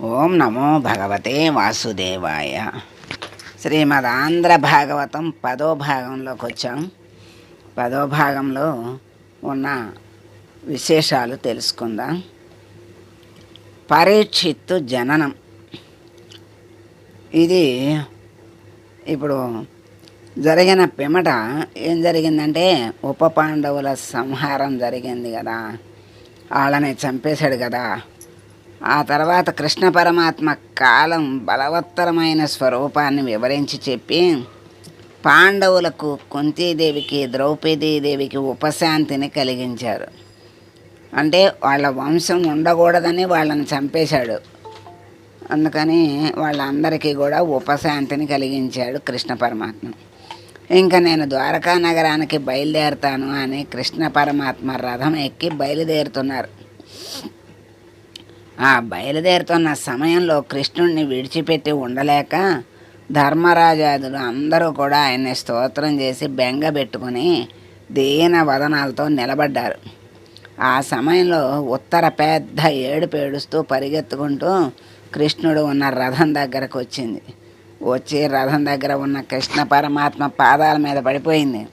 ఓం నమో భగవతే వాసుదేవాయ. శ్రీమద్ ఆంధ్ర భాగవతం పదో భాగంలోకి వచ్చాం. పదో భాగంలో ఉన్న విశేషాలు తెలుసుకుందాం. పరీక్షిత్తు జననం. ఇది ఇప్పుడు జరిగిన పిమట ఏం జరిగిందంటే ఉప పాండవుల సంహారం జరిగింది కదా. వాళ్ళని చంపేశాడు కదా. ఆ తర్వాత కృష్ణ పరమాత్మ కాలం బలవత్తరమైన స్వరూపాన్ని వివరించి చెప్పి పాండవులకు కుంతీదేవికి ద్రౌపదీదేవికి ఉపశాంతిని కలిగించారు. అంటే వాళ్ళ వంశం ఉండకూడదని వాళ్ళని చంపేశాడు. అందుకని వాళ్ళందరికీ కూడా ఉపశాంతిని కలిగించాడు కృష్ణ పరమాత్మ. ఇంకా నేను ద్వారకా నగరానికి బయలుదేరుతాను అని కృష్ణ పరమాత్మ రథం ఎక్కి బయలుదేరుతున్నారు. ఆ బయలుదేరుతున్న సమయంలో కృష్ణుడిని విడిచిపెట్టి ఉండలేక ధర్మరాజాదులు అందరూ కూడా ఆయన్ని స్తోత్రం చేసి బెంగ పెట్టుకుని దీన వదనాలతో నిలబడ్డారు. ఆ సమయంలో ఉత్తర పెద్ద ఏడుపు ఏడుస్తూ పరిగెత్తుకుంటూ కృష్ణుడు ఉన్న రథం దగ్గరకు వచ్చింది. వచ్చి రథం దగ్గర ఉన్న కృష్ణ పరమాత్మ పాదాల మీద పడిపోయింది.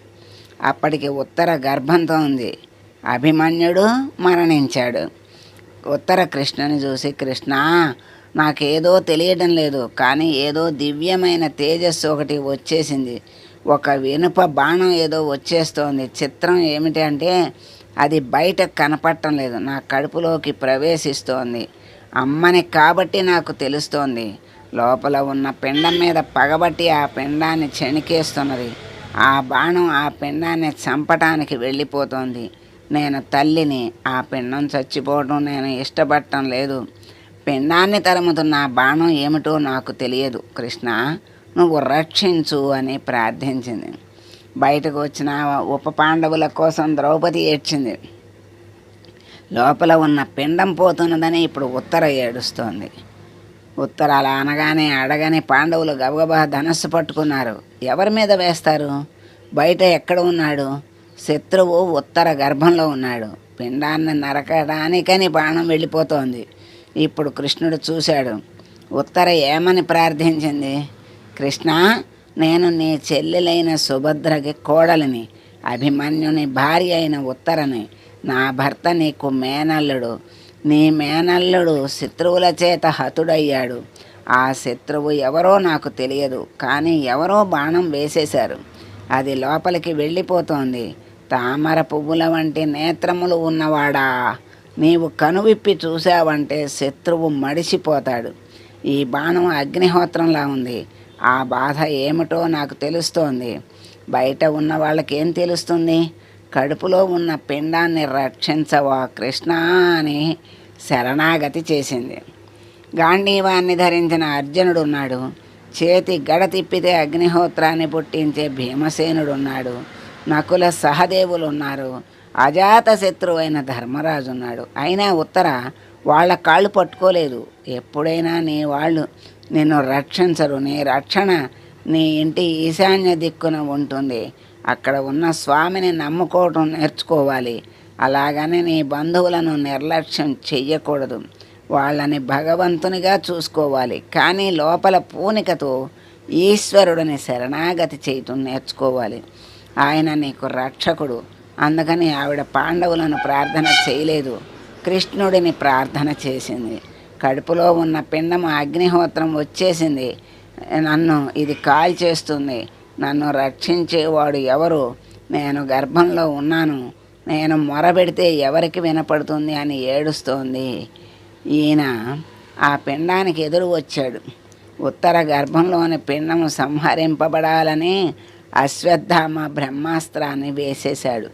అప్పటికి ఉత్తర గర్భంతో ఉంది. అభిమన్యుడు మరణించాడు. ఉత్తర కృష్ణని చూసి కృష్ణ నాకేదో తెలియడం లేదు కానీ ఏదో దివ్యమైన తేజస్సు ఒకటి వచ్చేసింది. ఒక ఇనుప బాణం ఏదో వచ్చేస్తోంది. చిత్రం ఏమిటి అంటే అది బయట కనపడటం లేదు నా కడుపులోకి ప్రవేశిస్తోంది. అమ్మని కాబట్టి నాకు తెలుస్తోంది. లోపల ఉన్న పిండం మీద పగబట్టి ఆ పిండాన్ని చెణికేస్తున్నది. ఆ బాణం ఆ పిండాన్ని చంపటానికి వెళ్ళిపోతోంది. నేను తల్లిని ఆ పిండం చచ్చిపోవడం నేను ఇష్టపడటం లేదు. పిండాన్ని తరుముతున్న బాణం ఏమిటో నాకు తెలియదు. కృష్ణ నువ్వు రక్షించు అని ప్రార్థించింది. బయటకు వచ్చిన ఉప పాండవుల కోసం ద్రౌపది ఏడ్చింది. లోపల ఉన్న పిండం పోతున్నదని ఇప్పుడు ఉత్తర ఏడుస్తోంది. ఉత్తర అలా అనగానే అడగని పాండవులు గబగబా ధనస్సు పట్టుకున్నారు. ఎవరి మీద వేస్తారు? బయట ఎక్కడ ఉన్నాడు? శత్రువు ఉత్తర గర్భంలో ఉన్నాడు. పిండాన్ని నరకడానికని బాణం వెళ్ళిపోతోంది. ఇప్పుడు కృష్ణుడు చూశాడు. ఉత్తర ఏమని ప్రార్థించింది? కృష్ణ నేను నీ చెల్లెలైన సుభద్రకి కోడలిని అభిమన్యుని భార్య అయిన ఉత్తరని. నా భర్త నీకు మేనల్లుడు. నీ మేనల్లుడు శత్రువుల చేత హతుడయ్యాడు. ఆ శత్రువు ఎవరో నాకు తెలియదు కానీ ఎవరో బాణం వేసేశారు. అది లోపలికి వెళ్ళిపోతోంది. తామర పువ్వుల వంటి నేత్రములు ఉన్నవాడా? నీవు కనువిప్పి చూశావంటే శత్రువు మడిసిపోతాడు. ఈ బాణం అగ్నిహోత్రంలా ఉంది. ఆ బాధ ఏమిటో నాకు తెలుస్తోంది. బయట ఉన్న వాళ్ళకేం తెలుస్తుంది? కడుపులో ఉన్న పిండాన్ని రక్షించవా కృష్ణ అని శరణాగతి చేసింది. గాంధీవాన్ని ధరించిన అర్జునుడు ఉన్నాడు చేతి గడ తిప్పితే అగ్నిహోత్రాన్ని పుట్టించే భీమసేనుడు ఉన్నాడు నకుల సహదేవులు ఉన్నారు అజాత శత్రువైన ధర్మరాజు ఉన్నాడు అయినా ఉత్తర వాళ్ళ కాళ్ళు పట్టుకోలేదు. ఎప్పుడైనా నీ వాళ్ళు నిన్ను రక్షించరు. నీ రక్షణ నీ ఇంటి ఈశాన్య దిక్కున ఉంటుంది. అక్కడ ఉన్న స్వామిని నమ్ముకోవటం నేర్చుకోవాలి. అలాగని నీ బంధువులను నిర్లక్ష్యం చెయ్యకూడదు. వాళ్ళని భగవంతునిగా చూసుకోవాలి. కానీ లోపల పూనికతో ఈశ్వరుడిని శరణాగతి చేయటం నేర్చుకోవాలి. ఆయన నీకు రక్షకుడు. అందుకని ఆవిడ పాండవులను ప్రార్థన చేయలేదు. కృష్ణుడిని ప్రార్థన చేసింది. కడుపులో ఉన్న పిండం అగ్నిహోత్రం వచ్చేసింది. నన్ను ఇది కాల్ చేస్తుంది. నన్ను రక్షించేవాడు ఎవరు? నేను గర్భంలో ఉన్నాను. నేను మొరబెడితే ఎవరికి వినపడుతుంది అని ఏడుస్తోంది. ఈయన ఆ పిండానికి ఎదురు వచ్చాడు. ఉత్తర గర్భంలోని పిండము సంహరింపబడాలని అశ్వత్థామ బ్రహ్మాస్త్రాన్ని వేసేశాడు.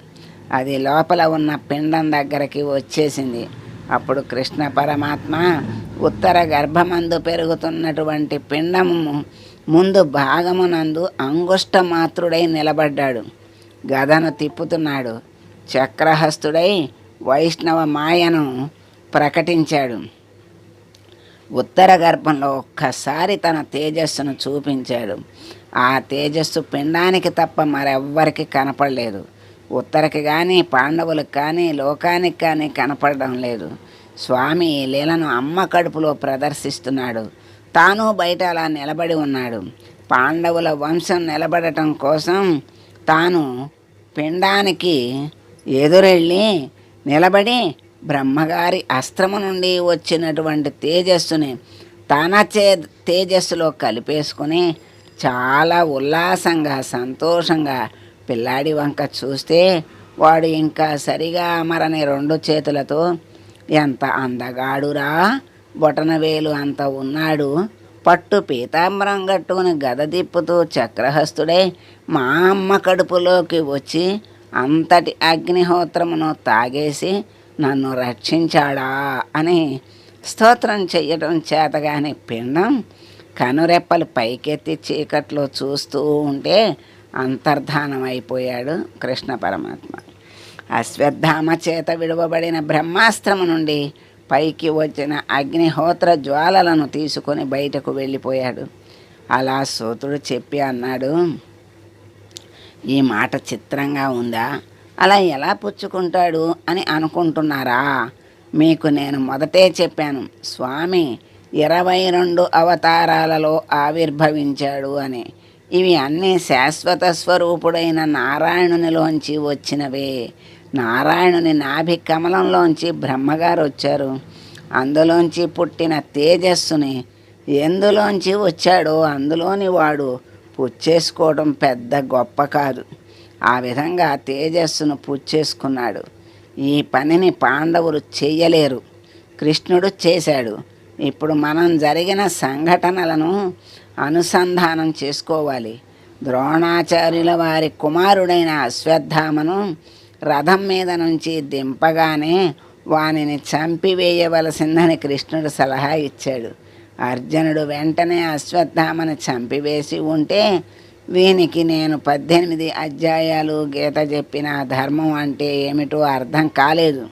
అది లోపల ఉన్న పిండం దగ్గరికి వచ్చేసింది. అప్పుడు కృష్ణ పరమాత్మ ఉత్తర గర్భమందు పెరుగుతున్నటువంటి పిండము ముందు భాగమునందు అంగుష్ట మాత్రుడై నిలబడ్డాడు. గదను తిప్పుతున్నాడు. చక్రహస్తుడై వైష్ణవ మాయను ప్రకటించాడు. ఉత్తర గర్భంలో ఒక్కసారి తన తేజస్సును చూపించాడు. ఆ తేజస్సు పిండానికి తప్ప మరెవ్వరికి కనపడలేదు. ఉత్తరకి కానీ పాండవులకు కానీ లోకానికి కానీ కనపడడం లేదు. స్వామి ఈ లీలను అమ్మ కడుపులో ప్రదర్శిస్తున్నాడు. తాను బయట అలా నిలబడి ఉన్నాడు. పాండవుల వంశం నిలబడటం కోసం తాను పిండానికి ఎదురెళ్ళి నిలబడి బ్రహ్మగారి అస్త్రము నుండి వచ్చినటువంటి తేజస్సుని తన చే తేజస్సులో కలిపేసుకుని చాలా ఉల్లాసంగా సంతోషంగా పిల్లాడి వంక చూస్తే వాడు ఇంకా సరిగా అమరని రెండు చేతులతో ఎంత అందగాడురా బొటనవేలు అంత ఉన్నాడు పట్టు పీతాంబరం కట్టుకుని గద తిప్పుతూ చక్రహస్తుడై మా అమ్మ కడుపులోకి వచ్చి అంతటి అగ్నిహోత్రమును తాగేసి నన్ను రక్షించాడా అని స్తోత్రం చెయ్యడం చేతగాని పిండం కనురెప్పలు పైకెత్తి చీకట్లో చూస్తూ ఉంటే అంతర్ధానం అయిపోయాడు కృష్ణ పరమాత్మ. అశ్వత్థామ చేత విడువబడిన బ్రహ్మాస్త్రము నుండి పైకి వచ్చిన అగ్నిహోత్ర జ్వాలలను తీసుకొని బయటకు వెళ్ళిపోయాడు. అలా సూతుడు చెప్పి అన్నాడు ఈ మాట చిత్రంగా ఉందా? అలా ఎలా పుచ్చుకుంటాడు అని అనుకుంటున్నారా? మీకు నేను మొదటే చెప్పాను. స్వామి ఇరవై రెండు అవతారాలలో ఆవిర్భవించాడు అని. ఇవి అన్నీ శాశ్వత స్వరూపుడైన నారాయణునిలోంచి వచ్చినవే. నారాయణుని నాభి కమలంలోంచి బ్రహ్మగారు వచ్చారు. అందులోంచి పుట్టిన తేజస్సుని ఎందులోంచి వచ్చాడో అందులోని వాడు పుచ్చేసుకోవడం పెద్ద గొప్ప కాదు. ఆ విధంగా తేజస్సును పుచ్చేసుకున్నాడు ఈ పనిని పాండవులు చెయ్యలేరు. కృష్ణుడు చేశాడు. ఇప్పుడు మనం జరిగిన సంఘటనలను అనుసంధానం చేసుకోవాలి. ద్రోణాచార్యుల వారి కుమారుడైన అశ్వత్థామను రథం మీద నుంచి దింపగానే వానిని చంపివేయవలసిందని కృష్ణుడు సలహా ఇచ్చాడు. అర్జునుడు వెంటనే అశ్వత్థామను చంపివేసి ఉంటే వీనికి నేను పద్దెనిమిది అధ్యాయాలు గీత చెప్పిన ధర్మం అంటే ఏమిటో అర్థం కాలేదు.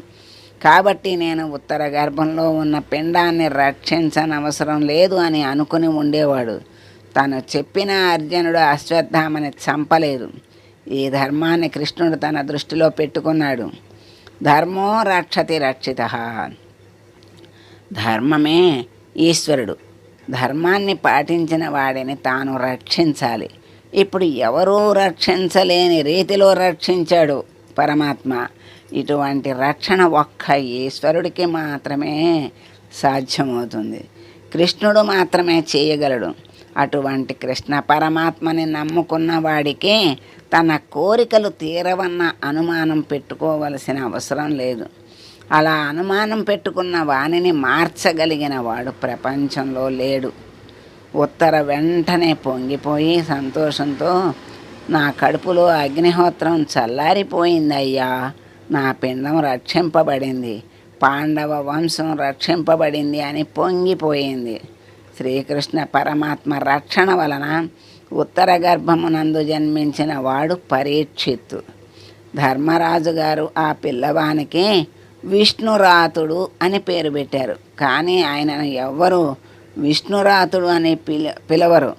కాబట్టి నేను ఉత్తర గర్భంలో ఉన్న పిండాన్ని రక్షించనవసరం లేదు అని అనుకుని ఉండేవాడు. తను చెప్పిన అర్జునుడు అశ్వత్థామని చంపలేదు. ఈ ధర్మాన్ని కృష్ణుడు తన దృష్టిలో పెట్టుకున్నాడు. ధర్మో రక్షతి రక్షిత. ధర్మమే ఈశ్వరుడు. ధర్మాన్ని పాటించిన వాడిని తాను రక్షించాలి. ఇప్పుడు ఎవరూ రక్షించలేని రీతిలో రక్షించాడు పరమాత్మ. ఇటువంటి రక్షణ ఒక్క ఈశ్వరుడికి మాత్రమే సాధ్యమవుతుంది. కృష్ణుడు మాత్రమే చేయగలడు. అటువంటి కృష్ణ పరమాత్మని నమ్ముకున్న వాడికి తన కోరికలు తీరవన్న అనుమానం పెట్టుకోవలసిన అవసరం లేదు. అలా అనుమానం పెట్టుకున్న వానిని మార్చగలిగిన వాడు ప్రపంచంలో లేడు. ఉత్తర వెంటనే పొంగిపోయి సంతోషంతో నా కడుపులో అగ్నిహోత్రం చల్లారిపోయిందయ్యా నా పిండం రక్షింపబడింది పాండవ వంశం రక్షింపబడింది అని పొంగిపోయింది. శ్రీకృష్ణ పరమాత్మ రక్షణ వలన ఉత్తర గర్భమునందు జన్మించిన వాడు పరీక్షిత్తు. ధర్మరాజు గారు ఆ పిల్లవానికి విష్ణురాతుడు అని పేరు పెట్టారు. కానీ ఆయనను ఎవ్వరూ విష్ణురాతుడు అనే పిల పిలవరు.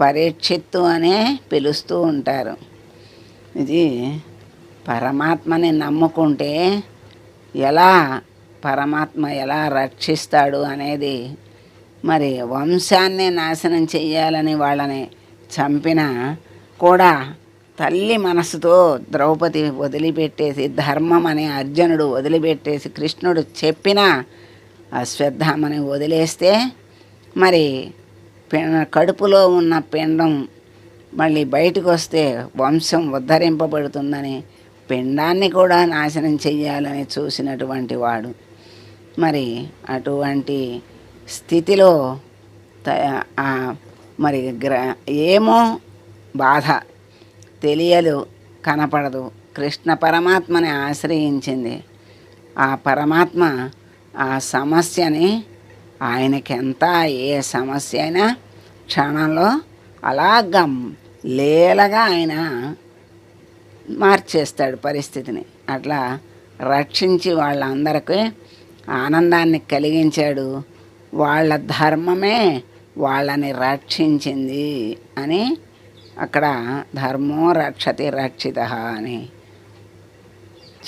పరీక్షిత్తు అనే పిలుస్తూ ఉంటారు. ఇది పరమాత్మని నమ్ముకుంటే ఎలా పరమాత్మ ఎలా రక్షిస్తాడు అనేది మరి వంశాన్ని నాశనం చెయ్యాలని వాళ్ళని చంపిన కూడా తల్లి మనసుతో ద్రౌపది వదిలిపెట్టేసి ధర్మం అనే అర్జునుడు వదిలిపెట్టేసి కృష్ణుడు చెప్పిన అశ్వత్థామని వదిలేస్తే మరి పి- కడుపులో ఉన్న పిండం మళ్ళీ బయటకు వస్తే వంశం ఉద్ధరింపబడుతుందని పిండాన్ని కూడా నాశనం చెయ్యాలని చూసినటువంటి వాడు. మరి అటువంటి స్థితిలో మరి గ్ర ఏమో బాధ తెలియదు కనపడదు. కృష్ణ పరమాత్మని ఆశ్రయించింది. ఆ పరమాత్మ ఆ సమస్యని ఆయనకెంత ఏ సమస్య అయినా క్షణంలో అలాగా లేలగా ఆయన మార్చేస్తాడు పరిస్థితిని. అట్లా రక్షించి వాళ్ళందరికీ ఆనందాన్ని కలిగించాడు. వాళ్ళ ధర్మమే వాళ్ళని రక్షించింది అని అక్కడ ధర్మో రక్షతి రక్షిత అని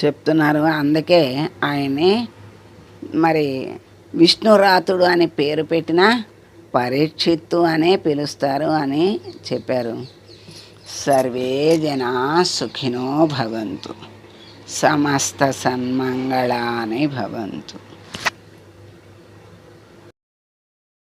చెప్తున్నారు. అందుకే ఆయన్ని మరి విష్ణురాతుడు అని పేరు పెట్టిన పరీక్షిత్తు అనే పిలుస్తారు అని చెప్పారు. సర్వే జనా సుఖినో భవంతు. సమస్త సన్మంగళాని భవంతు.